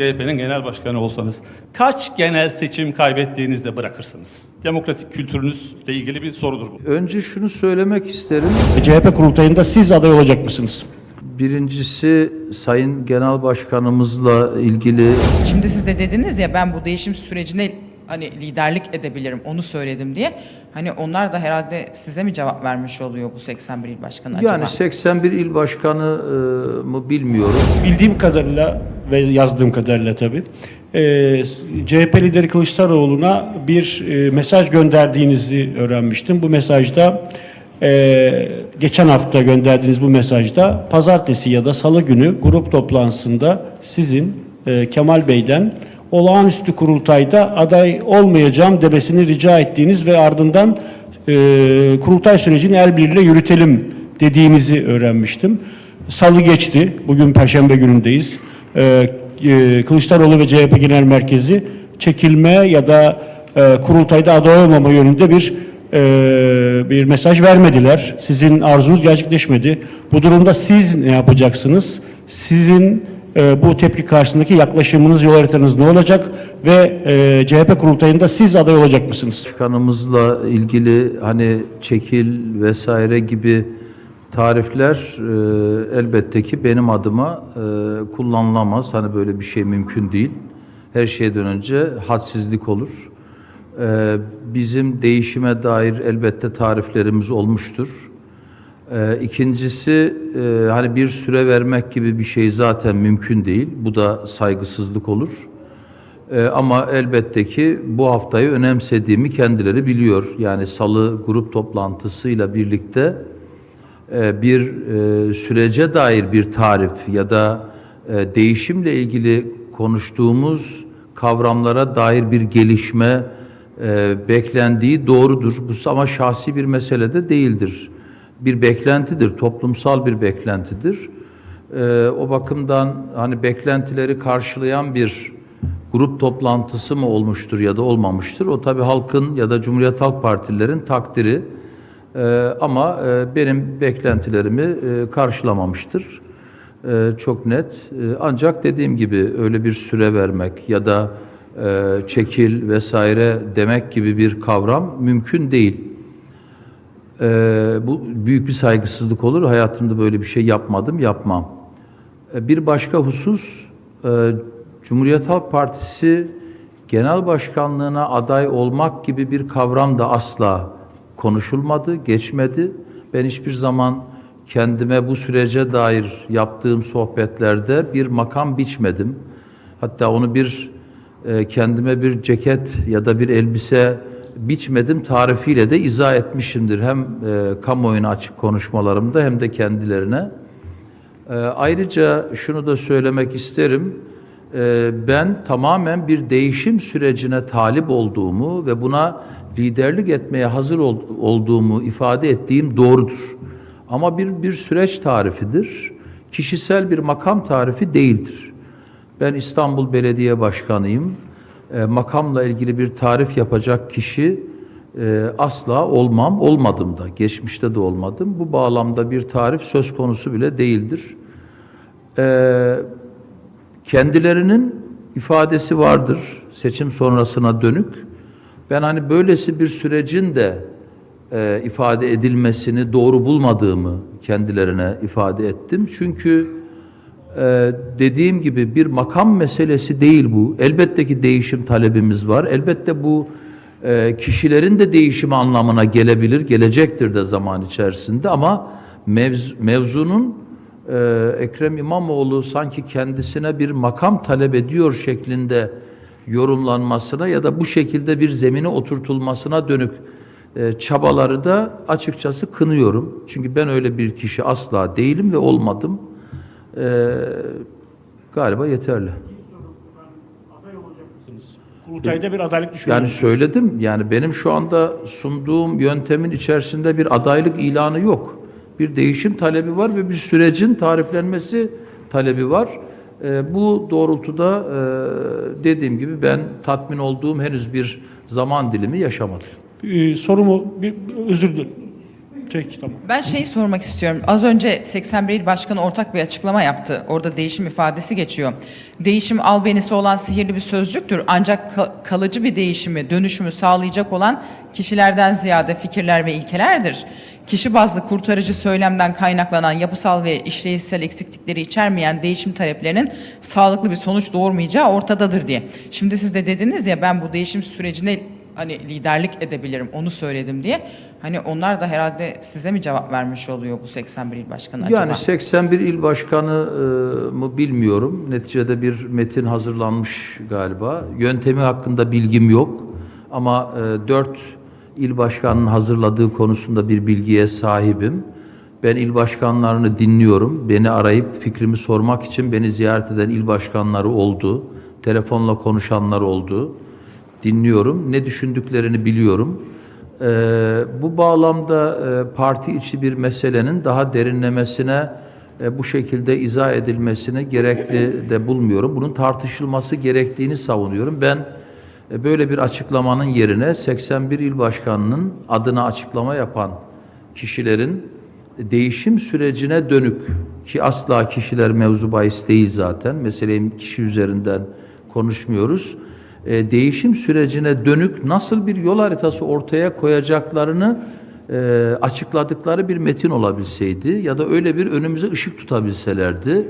CHP'nin genel başkanı olsanız kaç genel seçim kaybettiğinizde bırakırsınız? Demokratik kültürünüzle ilgili bir sorudur bu. Önce şunu söylemek isterim. CHP kurultayında siz aday olacak mısınız? Birincisi Sayın Genel Başkanımızla ilgili Şimdi siz de dediniz ya ben bu değişim sürecine hani liderlik edebilirim onu söyledim diye. Hani onlar da herhalde size mi cevap vermiş oluyor bu 81 il başkanı acaba? yani 81 il başkanı e, mı bilmiyorum. Bildiğim kadarıyla ve yazdığım kadarıyla tabii. e, CHP lideri Kılıçdaroğlu'na bir e, mesaj gönderdiğinizi öğrenmiştim. Bu mesajda e, geçen hafta gönderdiğiniz bu mesajda pazartesi ya da salı günü grup toplantısında sizin e, Kemal Bey'den olağanüstü kurultayda aday olmayacağım demesini rica ettiğiniz ve ardından e, kurultay sürecini el birliğiyle yürütelim dediğinizi öğrenmiştim. Salı geçti. Bugün Perşembe günündeyiz. Ee, e, Kılıçdaroğlu ve CHP Genel Merkezi çekilme ya da e, kurultayda aday olmama yönünde bir e, bir mesaj vermediler. Sizin arzunuz gerçekleşmedi. Bu durumda siz ne yapacaksınız? Sizin e, bu tepki karşısındaki yaklaşımınız, yol haritanız ne olacak? Ve e, CHP kurultayında siz aday olacak mısınız? Başkanımızla ilgili hani çekil vesaire gibi tarifler e, elbette ki benim adıma e, kullanılamaz. Hani böyle bir şey mümkün değil. Her şeyden önce hadsizlik olur. E, bizim değişime dair elbette tariflerimiz olmuştur. E, ikincisi e, hani bir süre vermek gibi bir şey zaten mümkün değil. Bu da saygısızlık olur. Ee, ama elbette ki bu haftayı önemsediğimi kendileri biliyor. Yani salı grup toplantısıyla birlikte e, bir e, sürece dair bir tarif ya da e, değişimle ilgili konuştuğumuz kavramlara dair bir gelişme e, beklendiği doğrudur. Bu ama şahsi bir mesele de değildir. Bir beklentidir, toplumsal bir beklentidir. E, o bakımdan hani beklentileri karşılayan bir grup toplantısı mı olmuştur ya da olmamıştır. O tabii halkın ya da Cumhuriyet Halk Partililerin takdiri. Ee, ama e, benim beklentilerimi e, karşılamamıştır. E, çok net. E, ancak dediğim gibi öyle bir süre vermek ya da e, çekil vesaire demek gibi bir kavram mümkün değil. Ee, bu büyük bir saygısızlık olur. Hayatımda böyle bir şey yapmadım, yapmam. Ee, bir başka husus, e, Cumhuriyet Halk Partisi genel başkanlığına aday olmak gibi bir kavram da asla konuşulmadı, geçmedi. Ben hiçbir zaman kendime bu sürece dair yaptığım sohbetlerde bir makam biçmedim. Hatta onu bir e, kendime bir ceket ya da bir elbise biçmedim tarifiyle de izah etmişimdir. Hem e, kamuoyuna açık konuşmalarımda hem de kendilerine. E, ayrıca şunu da söylemek isterim. E, ben tamamen bir değişim sürecine talip olduğumu ve buna liderlik etmeye hazır ol, olduğumu ifade ettiğim doğrudur. Ama bir bir süreç tarifidir. Kişisel bir makam tarifi değildir. Ben İstanbul Belediye Başkanıyım. E, makamla ilgili bir tarif yapacak kişi e, asla olmam, olmadım da. Geçmişte de olmadım. Bu bağlamda bir tarif söz konusu bile değildir. E, kendilerinin ifadesi vardır seçim sonrasına dönük. Ben hani böylesi bir sürecin de e, ifade edilmesini doğru bulmadığımı kendilerine ifade ettim. Çünkü ee, dediğim gibi bir makam meselesi değil bu. Elbette ki değişim talebimiz var. Elbette bu e, kişilerin de değişimi anlamına gelebilir, gelecektir de zaman içerisinde ama mevz, mevzunun e, Ekrem İmamoğlu sanki kendisine bir makam talep ediyor şeklinde yorumlanmasına ya da bu şekilde bir zemine oturtulmasına dönük e, çabaları da açıkçası kınıyorum. Çünkü ben öyle bir kişi asla değilim ve olmadım. Ee, galiba yeterli. Kurultayda bir adaylık düşünüyor Yani söyledim. Yani benim şu anda sunduğum yöntemin içerisinde bir adaylık ilanı yok. Bir değişim talebi var ve bir sürecin tariflenmesi talebi var. Ee, bu doğrultuda e, dediğim gibi ben tatmin olduğum henüz bir zaman dilimi yaşamadım. Ee, sorumu bir özür dilerim. Peki tamam. Ben şeyi sormak istiyorum. Az önce 81 il başkanı ortak bir açıklama yaptı. Orada değişim ifadesi geçiyor. Değişim albenisi olan sihirli bir sözcüktür. Ancak ka- kalıcı bir değişimi, dönüşümü sağlayacak olan kişilerden ziyade fikirler ve ilkelerdir. Kişi bazlı kurtarıcı söylemden kaynaklanan yapısal ve işleyişsel eksiklikleri içermeyen değişim taleplerinin sağlıklı bir sonuç doğurmayacağı ortadadır diye. Şimdi siz de dediniz ya ben bu değişim sürecine hani liderlik edebilirim onu söyledim diye. Hani onlar da herhalde size mi cevap vermiş oluyor bu 81 il başkanı acaba? Yani 81 il başkanı e, mı bilmiyorum. Neticede bir metin hazırlanmış galiba. Yöntemi hakkında bilgim yok. Ama e, 4 il başkanının hazırladığı konusunda bir bilgiye sahibim. Ben il başkanlarını dinliyorum. Beni arayıp fikrimi sormak için beni ziyaret eden il başkanları oldu. Telefonla konuşanlar oldu. Dinliyorum. Ne düşündüklerini biliyorum. Ee, bu bağlamda e, parti içi bir meselenin daha derinlemesine e, bu şekilde izah edilmesine gerekli de bulmuyorum. Bunun tartışılması gerektiğini savunuyorum. Ben e, böyle bir açıklamanın yerine 81 il başkanının adına açıklama yapan kişilerin değişim sürecine dönük ki asla kişiler mevzu bahis değil zaten. Meseleyi kişi üzerinden konuşmuyoruz. E, değişim sürecine dönük nasıl bir yol haritası ortaya koyacaklarını e, açıkladıkları bir metin olabilseydi ya da öyle bir önümüze ışık tutabilselerdi.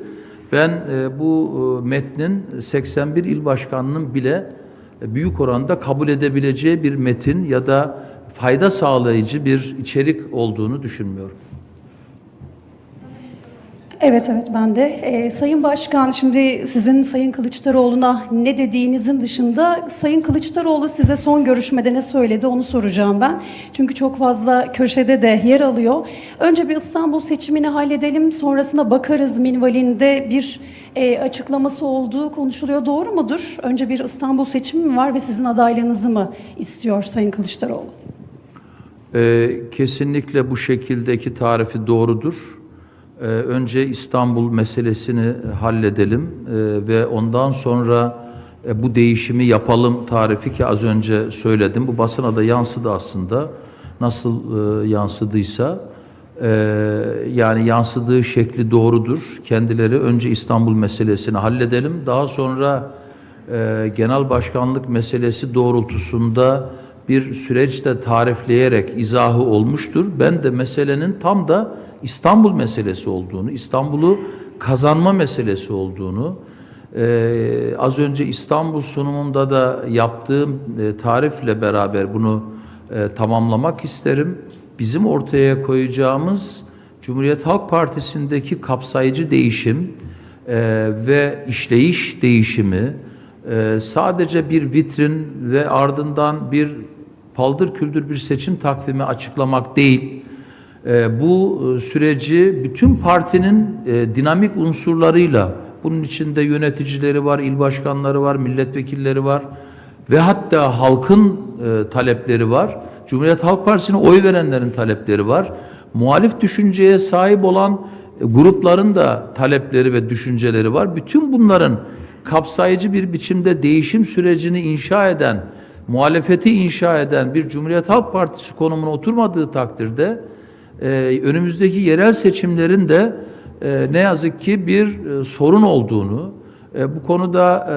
Ben e, bu e, metnin 81 il başkanının bile e, büyük oranda kabul edebileceği bir metin ya da fayda sağlayıcı bir içerik olduğunu düşünmüyorum. Evet evet ben de. Ee, Sayın Başkan şimdi sizin Sayın Kılıçdaroğlu'na ne dediğinizin dışında Sayın Kılıçdaroğlu size son görüşmede ne söyledi onu soracağım ben. Çünkü çok fazla köşede de yer alıyor. Önce bir İstanbul seçimini halledelim sonrasında bakarız minvalinde bir e, açıklaması olduğu konuşuluyor. Doğru mudur? Önce bir İstanbul seçimi mi var ve sizin adaylığınızı mı istiyor Sayın Kılıçdaroğlu? Ee, kesinlikle bu şekildeki tarifi doğrudur. Ee, önce İstanbul meselesini halledelim ee, ve ondan sonra e, bu değişimi yapalım tarifi ki az önce söyledim. Bu basına da yansıdı aslında. Nasıl e, yansıdıysa e, yani yansıdığı şekli doğrudur. Kendileri önce İstanbul meselesini halledelim. Daha sonra e, genel başkanlık meselesi doğrultusunda bir süreçte tarifleyerek izahı olmuştur. Ben de meselenin tam da İstanbul meselesi olduğunu, İstanbul'u kazanma meselesi olduğunu, e, az önce İstanbul sunumunda da yaptığım e, tarifle beraber bunu e, tamamlamak isterim. Bizim ortaya koyacağımız Cumhuriyet Halk Partisi'ndeki kapsayıcı değişim e, ve işleyiş değişimi e, sadece bir vitrin ve ardından bir paldır küldür bir seçim takvimi açıklamak değil. E, bu e, süreci bütün partinin e, dinamik unsurlarıyla, bunun içinde yöneticileri var, il başkanları var, milletvekilleri var ve hatta halkın e, talepleri var. Cumhuriyet Halk Partisi'ne oy verenlerin talepleri var. Muhalif düşünceye sahip olan grupların da talepleri ve düşünceleri var. Bütün bunların kapsayıcı bir biçimde değişim sürecini inşa eden, muhalefeti inşa eden bir Cumhuriyet Halk Partisi konumuna oturmadığı takdirde e, önümüzdeki yerel seçimlerin de e, ne yazık ki bir e, sorun olduğunu, e, bu konuda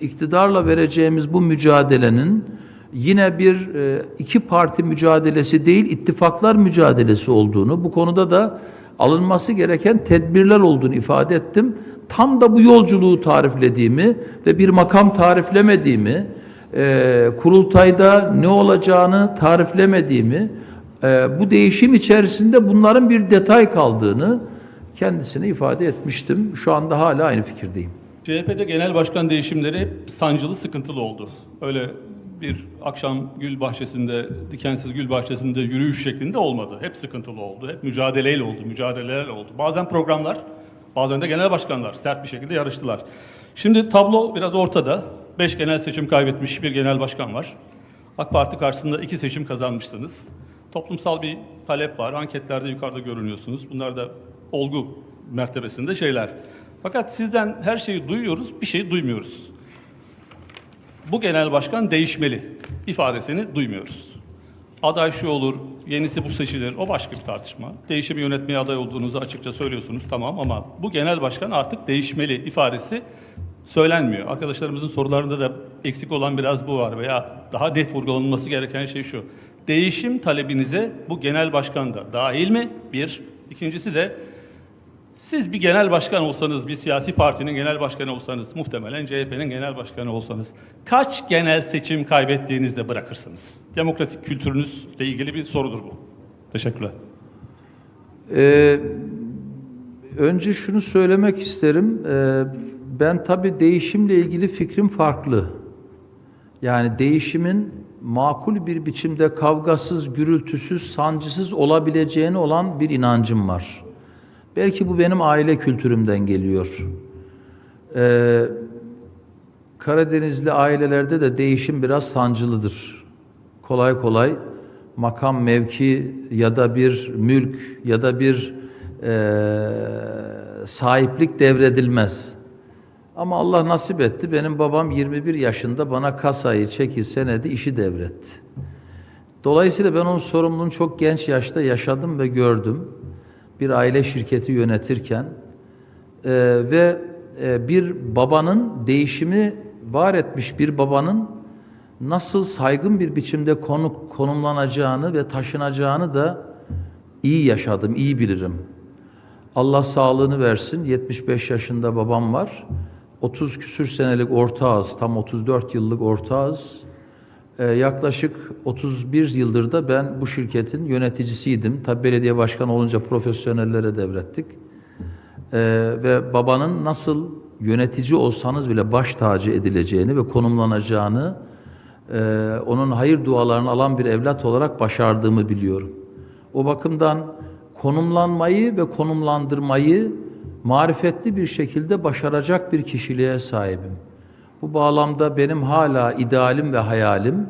e, iktidarla vereceğimiz bu mücadelenin yine bir e, iki parti mücadelesi değil, ittifaklar mücadelesi olduğunu, bu konuda da alınması gereken tedbirler olduğunu ifade ettim. Tam da bu yolculuğu tariflediğimi ve bir makam tariflemediğimi, e, kurultayda ne olacağını tariflemediğimi, e, bu değişim içerisinde bunların bir detay kaldığını kendisine ifade etmiştim. Şu anda hala aynı fikirdeyim. CHP'de genel başkan değişimleri sancılı, sıkıntılı oldu. Öyle bir akşam gül bahçesinde, dikensiz gül bahçesinde yürüyüş şeklinde olmadı. Hep sıkıntılı oldu, hep mücadeleyle oldu, mücadeleler oldu. Bazen programlar, bazen de genel başkanlar sert bir şekilde yarıştılar. Şimdi tablo biraz ortada. Beş genel seçim kaybetmiş bir genel başkan var. AK Parti karşısında iki seçim kazanmışsınız. Toplumsal bir talep var. Anketlerde yukarıda görünüyorsunuz. Bunlar da olgu mertebesinde şeyler. Fakat sizden her şeyi duyuyoruz, bir şey duymuyoruz. Bu genel başkan değişmeli ifadesini duymuyoruz. aday şu olur, yenisi bu seçilir. O başka bir tartışma. Değişimi yönetmeye aday olduğunuzu açıkça söylüyorsunuz tamam ama bu genel başkan artık değişmeli ifadesi söylenmiyor. Arkadaşlarımızın sorularında da eksik olan biraz bu var veya daha net vurgulanması gereken şey şu. Değişim talebinize bu genel başkan da dahil mi? Bir. İkincisi de siz bir genel başkan olsanız, bir siyasi partinin genel başkanı olsanız, muhtemelen CHP'nin genel başkanı olsanız, kaç genel seçim kaybettiğinizde bırakırsınız? Demokratik kültürünüzle ilgili bir sorudur bu. Teşekkürler. Ee, önce şunu söylemek isterim. Ee, ben tabii değişimle ilgili fikrim farklı. Yani değişimin makul bir biçimde kavgasız, gürültüsüz, sancısız olabileceğine olan bir inancım var. Belki bu benim aile kültürümden geliyor. Ee, Karadenizli ailelerde de değişim biraz sancılıdır. Kolay kolay makam mevki ya da bir mülk ya da bir eee, sahiplik devredilmez. Ama Allah nasip etti. Benim babam 21 yaşında bana kasayı, çeki, senedi işi devretti. Dolayısıyla ben onun sorumluluğunu çok genç yaşta yaşadım ve gördüm. Bir aile şirketi yönetirken Ee, ve e, bir babanın değişimi var etmiş bir babanın nasıl saygın bir biçimde konu, konumlanacağını ve taşınacağını da iyi yaşadım, iyi bilirim. Allah sağlığını versin. 75 yaşında babam var. 30 küsür senelik ortağız, tam 34 yıllık ortağız. Ee, yaklaşık 31 yıldır da ben bu şirketin yöneticisiydim. Tabi belediye başkanı olunca profesyonellere devrettik. Ee, ve babanın nasıl yönetici olsanız bile baş tacı edileceğini ve konumlanacağını, e, onun hayır dualarını alan bir evlat olarak başardığımı biliyorum. O bakımdan konumlanmayı ve konumlandırmayı marifetli bir şekilde başaracak bir kişiliğe sahibim. Bu bağlamda benim hala idealim ve hayalim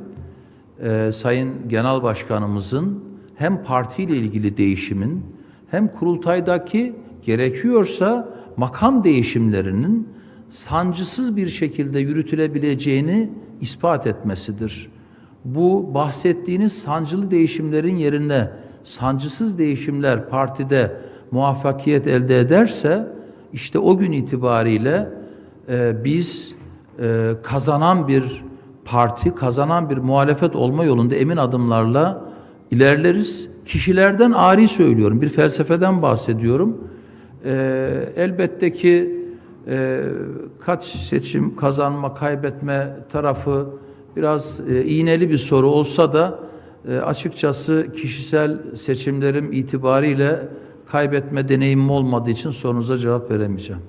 e, Sayın Genel Başkanımızın hem partiyle ilgili değişimin hem kurultaydaki gerekiyorsa makam değişimlerinin sancısız bir şekilde yürütülebileceğini ispat etmesidir. Bu bahsettiğiniz sancılı değişimlerin yerine sancısız değişimler partide muvaffakiyet elde ederse işte o gün itibariyle e, biz e, kazanan bir parti, kazanan bir muhalefet olma yolunda emin adımlarla ilerleriz. Kişilerden ari söylüyorum, bir felsefeden bahsediyorum. E, elbette ki e, kaç seçim kazanma, kaybetme tarafı biraz e, iğneli bir soru olsa da e, açıkçası kişisel seçimlerim itibariyle kaybetme deneyimim olmadığı için sorunuza cevap veremeyeceğim.